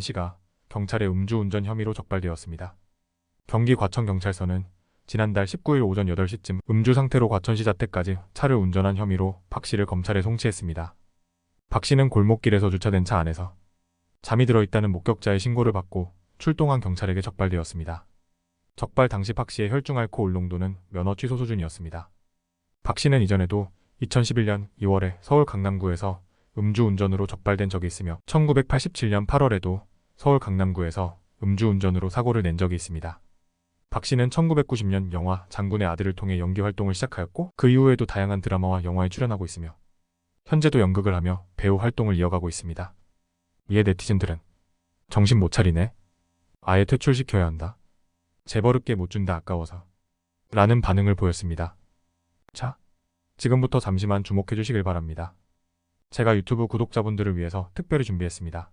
씨가 경찰의 음주운전 혐의로 적발되었습니다. 경기 과천경찰서는 지난달 19일 오전 8시쯤 음주 상태로 과천시 자택까지 차를 운전한 혐의로 박 씨를 검찰에 송치했습니다. 박 씨는 골목길에서 주차된 차 안에서 잠이 들어 있다는 목격자의 신고를 받고 출동한 경찰에게 적발되었습니다. 적발 당시 박 씨의 혈중 알코올 농도는 면허 취소 수준이었습니다. 박 씨는 이전에도 2011년 2월에 서울 강남구에서 음주운전으로 적발된 적이 있으며 1987년 8월에도 서울 강남구에서 음주운전으로 사고를 낸 적이 있습니다. 박 씨는 1990년 영화 장군의 아들을 통해 연기 활동을 시작하였고 그 이후에도 다양한 드라마와 영화에 출연하고 있으며 현재도 연극을 하며 배우 활동을 이어가고 있습니다. 이에 네티즌들은 정신 못 차리네. 아예 퇴출시켜야 한다. 재벌읍게 못 준다 아까워서. 라는 반응을 보였습니다. 자, 지금부터 잠시만 주목해 주시길 바랍니다. 제가 유튜브 구독자분들을 위해서 특별히 준비했습니다.